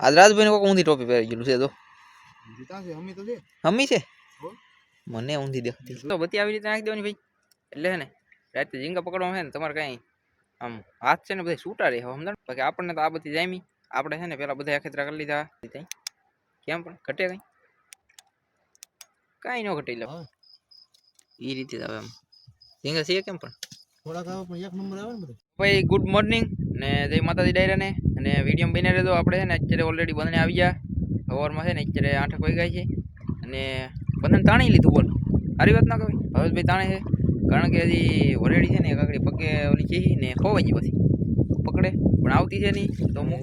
આજ રાજભાઈને કોક ઊંધી ટોપી પહેરી ગયેલું છે તો. જીતા છે? અમે તો છે હમી છે? મને ઊંધી દેખાતી તો બધી આવી રીતે નાખી દેવાની ભાઈ. એટલે હે ને રાતે ઝીંગા પકડવા છે ને તમારે કાંઈ આમ હાથ છે ને બધા છૂટા રહે સમજણ? બાકી આપણને તો આ બધી જામી. આપણે છે ને પેલા બધા અખેતરા કરી લીધા. ત્યાં કેમ પણ? ઘટે કઈ? કાંઈ ન ઘટી લે એ રીતે જ આવે આમ. ઝીંગા છે કેમ પણ? થોડાક આવે પણ એક નંબર આવે ને ભાઈ ગુડ મોર્નિંગ. ને જય માતાજી ડાયરાને અને વીડિયો બની રહેતો આપણે છે ને અત્યારે ઓલરેડી બંધને આવી ગયા. સવારમાં છે ને અત્યારે આઠક વાગી ગયા છે, અને બંધન તાણી લીધું બોલ. સારી વાત ના કહે હવેશભાઈ તાણે છે, કારણ કે હજી ઓલરેડી છે ને આગળ પગે ઓલી ચીહી ને ખોવાઈ ગઈ પછી. પકડે, પણ આવતી છે નહીં, તો મૂક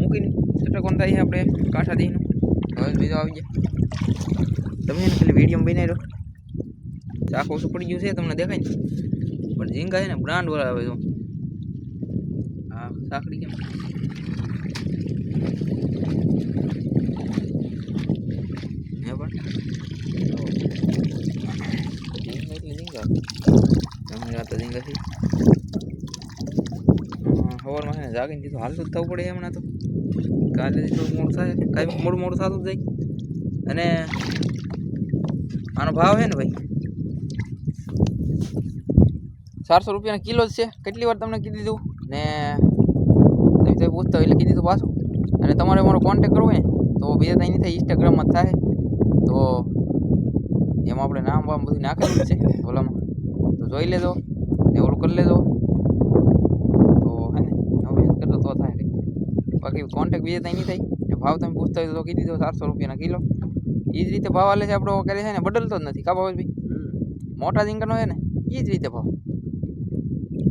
મૂકીને ચટકોન થાય છે આપણે કાંઠા દઈનું હવેશભાઈ તો આવી ગયા. તમે એને ખાલી વીડિયો બની રહ્યો ચાખો સુપડી પડી ગયું છે, તમને દેખાય ને? પણ ઝીંગા છે ને, બ્રાન્ડ વાળા આવે તો સાંકડી કેમ? હે સવારમાં છે ને દીધું હાલતું જ થવું પડે હમણાં તો. કાલે થોડું મોડું થાય મોડું મોડું થતું જ જાય. અને આનો ભાવ છે ને ભાઈ? ચારસો રૂપિયાના કિલો જ છે. કેટલી વાર તમને કીધી દીધું? ને તમે તો પૂછતા હોય એટલે કીધી દીધું પાછું અને તમારે મારો કોન્ટેક કરવો હોય ને, તો બીજા ત્યાં નહીં થાય ઇન્સ્ટાગ્રામમાં જ થાય તો એમાં આપણે નામ બામ બધું નાખેલું જ છે ઓલામાં તો જોઈ લેજો ને ઓલું કરી લેજો. તો હે ને હવે કરતો તો થાય કંઈક બાકી કોન્ટેક બીજા ત્યાં નહીં થાય. ને ભાવ તમે પૂછતા હોય તો કીધી દીધો ચારસો રૂપિયાના કિલો. એ જ રીતે ભાવ આલે છે આપણો કરે છે ને, બદલતો જ નથી. કા ભાવેશભાઈ મોટા ઝીંગાનો છે ને એ જ રીતે ભાવ.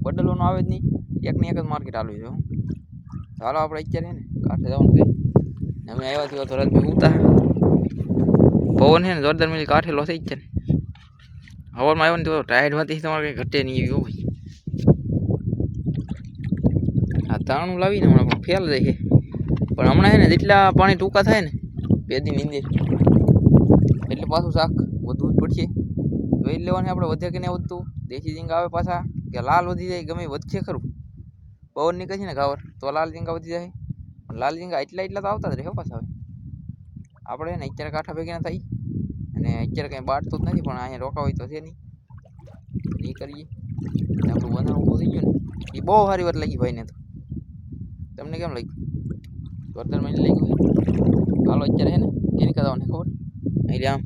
બદલવાનો આવે જ નહીં. એકની એક જ માર્કેટ આલવી છે ચાલો આપણે અત્યારે ને કાંઠે જવાનું છે. અમે આવ્યા છીએ તો રાજભાઈ ઉતા પવન છે ને જોરદાર મિલી કાઠેલો થઈ જ છે ને. હવારમાં આવ્યો ને તો ટાયર્ડમાંથી તમારે કંઈ ઘટે નહીં એવું હોય. આ તાણું લાવીને હમણાં પણ ફેલ જાય છે. પણ હમણાં છે ને જેટલા પાણી ટૂંકા થાય ને, બે દી નીંદે એટલે પાછું શાક વધવું જ પડશે. જોઈ લેવાની આપણે વધે કે નહીં વધતું. દેશી ઝીંગા આવે પાછા, કે લાલ વધી જાય, ગમે વધશે ખરું. પવન છે ને ગાવર, તો લાલ ઝીંગા વધી જાય. પણ લાલ ઝીંગા એટલા એટલા તો આવતા જ રહે પાછા હવે. આપણે ને અત્યારે કાંઠા ભેગી થાય. અને અત્યારે કંઈ બાટતું જ નથી, પણ અહીંયા રોકા હોય તો છે નહીં. એ કરીએ. અને આપણું બંધન ઊભું થઈ ગયું ને. એ બહુ સારી વાત લાગી ભાઈને તો. તમને કેમ લાગ્યું? જોરદાર લઈ લાગ્યું હાલો, અત્યારે છે ને કેની કરાવવાની ખબર? એટલે આમ.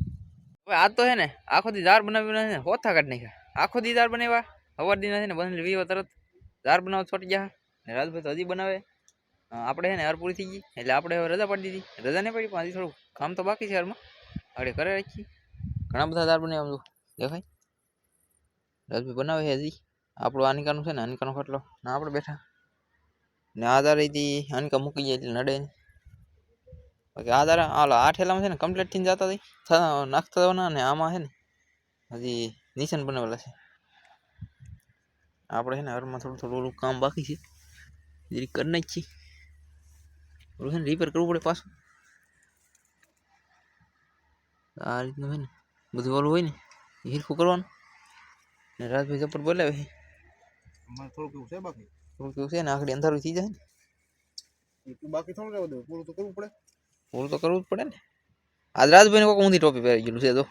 હવે આ તો છે ને, આખો દી દાર બનાવ્યું નથી હોથા કાઢ નાખ્યા. આખો દી દાર બનાવ્યા સવાર દી છે ને બંધ વીવો તરત. દાર બનાવવા છોટી ગયા ને રાજભાઈ તો હજી બનાવે. અ, આપણે છે ને હર પૂરી થઈ ગઈ. એટલે આપણે હવે રજા પાડી દીધી. રજા નહીં પડી પણ હજી થોડું કામ તો બાકી છે હારમાં આપણે કરે રાખીએ. ઘણા બધા દાર બનાવ્યા આમ જો દેખાય? રાજભાઈ બનાવે છે હજી. આપણું આનિકાનું છે ને આનિકાનો ખટલો. ને આપણે બેઠા. ને આ દાર અહીંથી આનિકા મૂકી જાય એટલે નડે નહીં. બાકી આ દારા હાલો આ ઠેલામાં છે ને કમ્પ્લીટ થઈને જતા હતી થ- નાખતા જવાના ને આમાં છે ને હજી નિશાન બનાવેલા છે. આપણે છે ને હરમાં થોડું થોડું ઓલું કામ બાકી છે. જરી કરી નાખીએ. ઓલું છે ને રિપેર કરવું પડે પાછું. આ રીતનું છે ને બધું ઓલું હોય ને એ હિરખું કરવાનું. ને રાજભાઈ જપર બોલાવે છે. અમારે થોડુંક એવું છે બાકી? થોડુંક એવું છે ને આખડી અંધારું થઈ જાય ને. એટલું બાકી થોડું રહેવા દો પૂરું તો કરવું પડે. પૂરું તો કરવું જ પડે ને. આજ રાજભાઈને કોઈક ઊંધી ટોપી પહેરી ગયેલું છે તો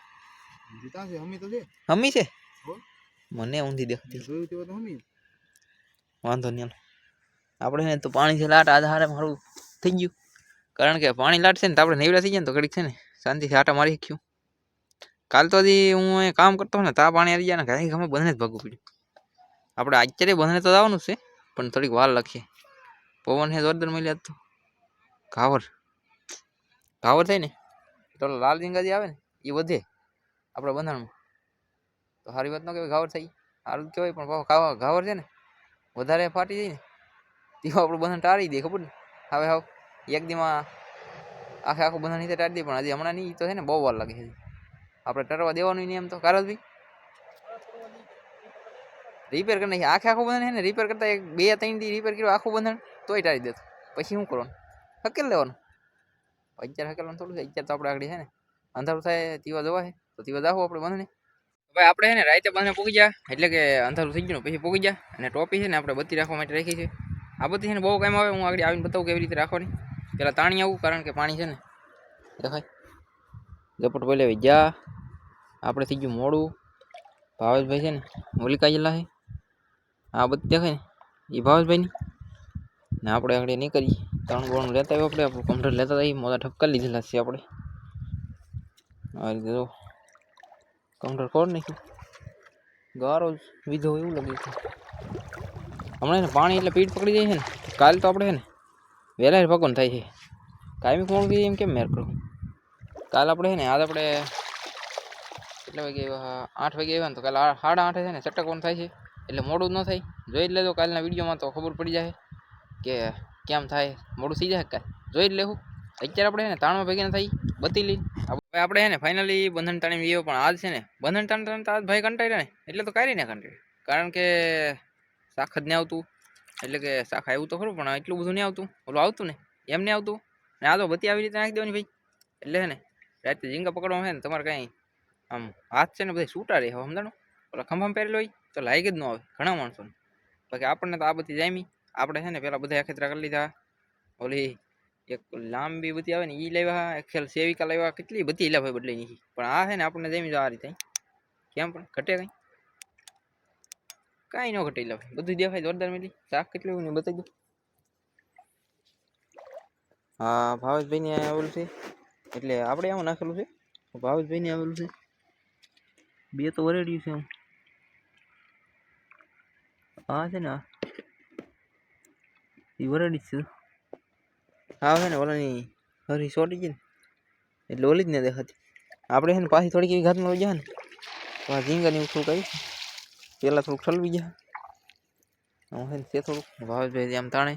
જીતા છે? અમે તો છે. હમી છે? હો. મને ઊંધી દેખાતી જોયું તેવા તો અમે વાંધો નહીં હાલો. આપણે છે ને તો પાણી છે લાટ આધારે મારું થઈ ગયું. કારણ કે પાણી લાટ છે ને તો આપણે નેવડા થઈ જાય ને તો ઘડીક છે ને શાંતિથી આટા મારી શક્યું. કાલ તો હજી હું અહીં કામ કરતો હોય ને તા પાણી આવી જાય ને ઘણી ગમે બંધને જ ભાગવું પડ્યું. આપણે અત્યારે બંધને તો જવાનું જ છે પણ થોડીક વાર લાગશે. પવન છે જોરદાર મળ્યા તો. ઘાવર. ઘાવર થાય ને? તો લાલ ઝીંગા જે આવે ને એ વધે. આપણા બંધારણમાં તો સારી વાત ન કહેવાય, ઘાવર થઈ સારું કહેવાય, પણ ઘાવર છે ને, વધારે ફાટી જાય ને તેવું આપણું બંધન ટાળી દે, ખબર ને? હવે હાવ, એક દીમાં આખે આખું બંધન નીચે ટાળી દે, પણ હજી હમણાં નહીં, તો છે ને, બહુ વાર લાગે છે. આપણે ટરવા દેવાનું નહીં એમ તો કારજભાઈ રિપેર કરી નાખી આખે આખું બંધન છે ને રિપેર કરતા એક બે ત્રણ દી રિપેર કર્યું, આખું બંધન, તોય ટાળી દેતો. પછી શું કરવાનું? હકેલ લેવાનું. અત્યારે હકેલવાનું થોડું છે અત્યારે તો આપણે આગળ છે ને, અંધારું થાય, તીવા જવા છે, તો તીવા જાવું આપણે બંધને. ભાઈ આપણે છે ને રાતે બંને પૂકી ગયા, એટલે કે અંધારું થઈ ગયું પછી પૂકી ગયા. અને ટોપી છે ને આપણે બત્તી રાખવા માટે રાખી છે. આ બધી છે ને બહુ કામ આવે, હું આગળ આવીને બતાવું કેવી રીતે રાખવાની. પેલા તાણી આવું, કારણ કે પાણી છે ને દેખાય ઝપટ પહેલે જા. આપણે થઈ ગયું મોડું. ભાવેશભાઈ છે ને હોલિકા જેલા છે. આ બધી દેખાય ને, એ ભાવેશભાઈની. ને આપણે આગળ નહીં કરીએ ત્રણ ગોળ લેતા આવ્યો આપણે. આપણું કમ્પ્લેટ લેતા હતા મોટા ઠપકા લીધેલા છે આપણે. આ રીતે જો કમ્પ્યુટર નહીં ગારો વિધો એવું લાગે છે. હમણાં એને પાણી એટલે પીઠ પકડી જાય છે ને, કાલ તો આપણે છે ને વહેલા ભગવાન થાય છે. કાયમી કોણ કીધી એમ કેમ મેર કરું? કાલ આપણે છે ને, આજ આપણે કેટલા વાગે આઠ વાગે આવ્યા ને તો કાલે સાડા આઠે છે ને ચટકવાનું થાય છે. એટલે મોડું જ ન થાય. જોઈ જ લેજો, કાલના વિડીયોમાં તો ખબર પડી જાય કે કેમ થાય. મોડું થઈ જાય કાંઈ? જોઈ જ લેવું અત્યારે આપણે ને તાણમાં ભેગી થઈ, બતી લઈ. હવે આપણે છે ને ફાઇનલી બંધન તાણી ગયો પણ આજ છે ને, બંધન તાણ તાણ આજ ભાઈ કંટાળ્યા ને, એટલે તો કાંઈ ને કંટાળી કારણ કે શાખ જ નહીં આવતું, એટલે કે શાખ આવ્યું તો ખરું, પણ એટલું બધું નહીં આવતું. ઓલું આવતું ને, એમ નહીં આવતું. ને આ તો બધી આવી રીતે નાખી દેવાની ભાઈ. એટલે છે ને, રાતે ઝીંગા પકડવામાં છે ને, તમારે કાંઈ આમ હાથ છે ને બધા છૂટા રહે, હવે સમજાણો? ઓલા ખંભામાં પહેરેલો હોય, તો લાગે જ ન આવે, ઘણા માણસોને. બાકી આપણને તો આ બધી જામી. આપણે છે ને પેલા બધા અખેતરા કરી લીધા. ઓલી એક લાંબી બધી આવે ને એ લાવ્યા એક ખેલ સેવિકા લાવ્યા કેટલી બધી હિલા ભાઈ બદલાઈ નાખી પણ આ છે ને આપણને જમી આ રીતે કેમ પણ? ઘટે કંઈ? કાંઈ ન ઘટે હિલા બધું દેખાય, જોરદાર મેલી. શાક કેટલું ને બતાવી દઉં હા, ભાવેશભાઈને આવેલું છે. એટલે આપણે આમાં નાખેલું છે. ભાવેશભાઈને આવેલું છે. બે તો વરેડ્યું છે આમ હા છે ને એ વરેડી છે. હા છે ને, ઓલાની હરી સોટી ગઈ ને. એટલે ઓલી જ ને દેખાતી. આપણે છે ને પાછી થોડીક એવી ઘાતમાં જાય ને. તો આ ઝીંગાની એવું થોડુંક આવી પહેલાં થોડુંક ઠલવી જાય હું છે ને તે થોડુંક. ભાવેશભાઈ આમ તાણે.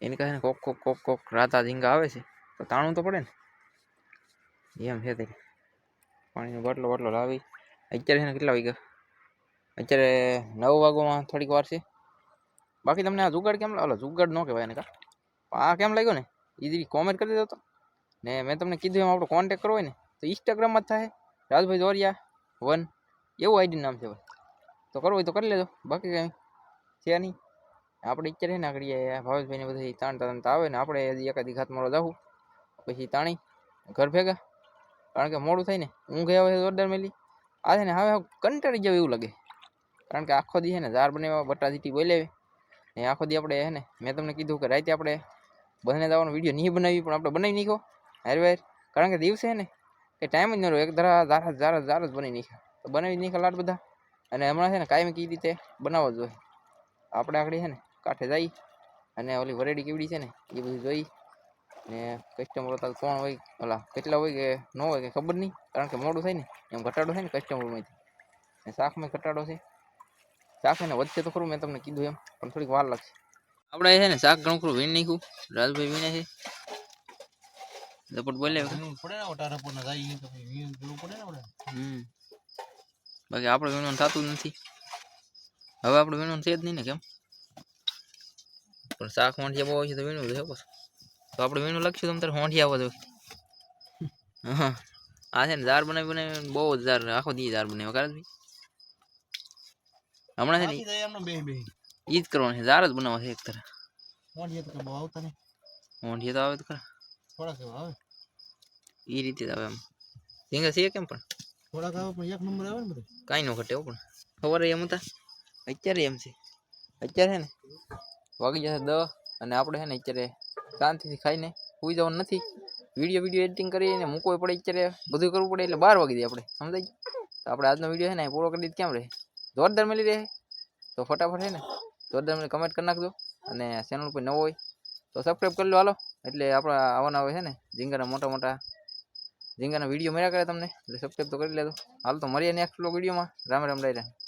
એને કહે ને કોક કોક કોક કોક રાતા ઝીંગા આવે છે. તો તાણવું તો પડે ને. એમ છે તે. પાણીનો બાટલો બાટલો લાવી. અત્યારે છે ને કેટલા વાગ્યા? અત્યારે નવ વાગ્યામાં થોડીક વાર છે. બાકી તમને આ જુગાડ કેમ ઓલો જુગાડ ન કહેવાય એને કા? આ કેમ લાગ્યો ને? એ કોમેન્ટ કરી દેતો તો. ને મેં તમને કીધું એમ, આપણો કોન્ટેક કરવો હોય ને, તો ઇન્સ્ટાગ્રામમાં જ થાય. રાજભાઈ દોરિયા, વન. એવું આઈડી નામ છે ભાઈ. તો કરવું હોય તો કરી લેજો. બાકી કંઈ છે નહીં. આપણે ઈચ્છા છે ને, આગળ ભાવેશભાઈને બધા તાણ તાણ આવે ને, આપણે એકાદી ઘાત મારો જાવું પછી તાણી, ઘર ભેગા. કારણ કે મોડું થાય ને, ઊંઘ આવે જોરદાર મેલી. આ છે ને, હવે કંટાળી જાવ એવું લાગે. કારણ કે આખો દી છે ને ઝાર બનાવ્યા બટા જીટી બોલાવી. ને આખો દી આપણે હે ને, મેં તમને કીધું કે રાતે આપણે બધાને જવાનો વીડિયો નહીં બનાવી, પણ આપણે બનાવી નાખ્યો. હાર વાર કારણ કે દિવસે ને એ ટાઈમ જ ન રહ્યો. એક ધરા ઝાર ઝાર ઝાર જ બની નાખ્યા. તો બનાવી નાખ્યા લાટ બધા. અને હમણાં છે ને કાયમી કઈ રીતે બનાવવા જોઈએ. આપણે આગળ છે ને કાંઠે જઈ અને ઓલી વરેડી કેવડી છે ને, એ બધું જોઈ ને કસ્ટમર હતા કોણ હોય, ઓલા કેટલા હોય કે ન હોય કે ખબર નહીં. કારણ કે મોડું થાય ને, એમ ઘટાડો થાય ને કસ્ટમરમાંથી ને શાકમાં ઘટાડો છે. શાક એને વધશે તો ખરું, મેં તમને કીધું એમ. પણ થોડીક વાર લાગશે. આપણે છે ને શાક ઘણું વીણ નાખ્યું. રાજભાઈ વીણે છે. લપટ બોલે. પડે ને ઓટારા પર જાય તો વીણ પડે ને આપણે હમ. બાકી આપણે વીણવાનું થતું નથી. હવે આપણે વીણવાનું છે જ નહીં ને કેમ? પણ શાક હોંઠિયા બહુ હોય છે તો વીણવું છે બસ તો આપણે વીણું લખશું તમે તારે હોંઠિયા આવો હા આ છે ને ઝાર બનાવી બનાવી બહુ જ ઝાર આખો દી ઝાર બનાવ્યો. કારણ ભાઈ હમણાં છે ને બે બે. ઈ જ કરવાનું છે ઝાર જ બનાવવા છે એક તરફ મોઢિયા તો કઈ બહુ આવતા નહીં હોંઠિયા તો આવે તો ખરા થોડાક એવા આવે એ રીતે જ આવે એમ ઝીંગા છે કેમ પણ થોડાક આવે પણ એક નંબર આવે ને બધું કાંઈ ન ઘટે હો પણ સવારે એમ હતા અત્યારે એમ છે અત્યારે છે ને વાગી જશે દસ અને આપણે છે ને અત્યારે શાંતિથી ખાઈને સુઈ જવાનું નથી વીડિયો વીડિયો એડિટિંગ કરીને મૂકવો પડે અત્યારે બધું કરવું પડે એટલે બાર વાગી દે આપણે સમજાય ગયું? તો આપણે આજનો વીડિયો છે ને અહીં પૂરો કરી દીધ કેમ રહે જોરદાર મળી રહે તો ફટાફટ છે ને જોરદાર મને કમેન્ટ કરી નાખજો. અને ચેનલ કોઈ નવો હોય તો સબસ્ક્રાઈબ કરી લો, હાલો. એટલે આપણા આવવાના હોય છે ને, ઝીંગાના મોટા મોટા ઝીંગાના વીડિયો મળ્યા કરે તમને, એટલે સબસ્ક્રાઈબ તો કરી લેજો. હાલ તો મળીએ નેક્સ્ટ વિડીયોમાં. રામ રામ ડાયરા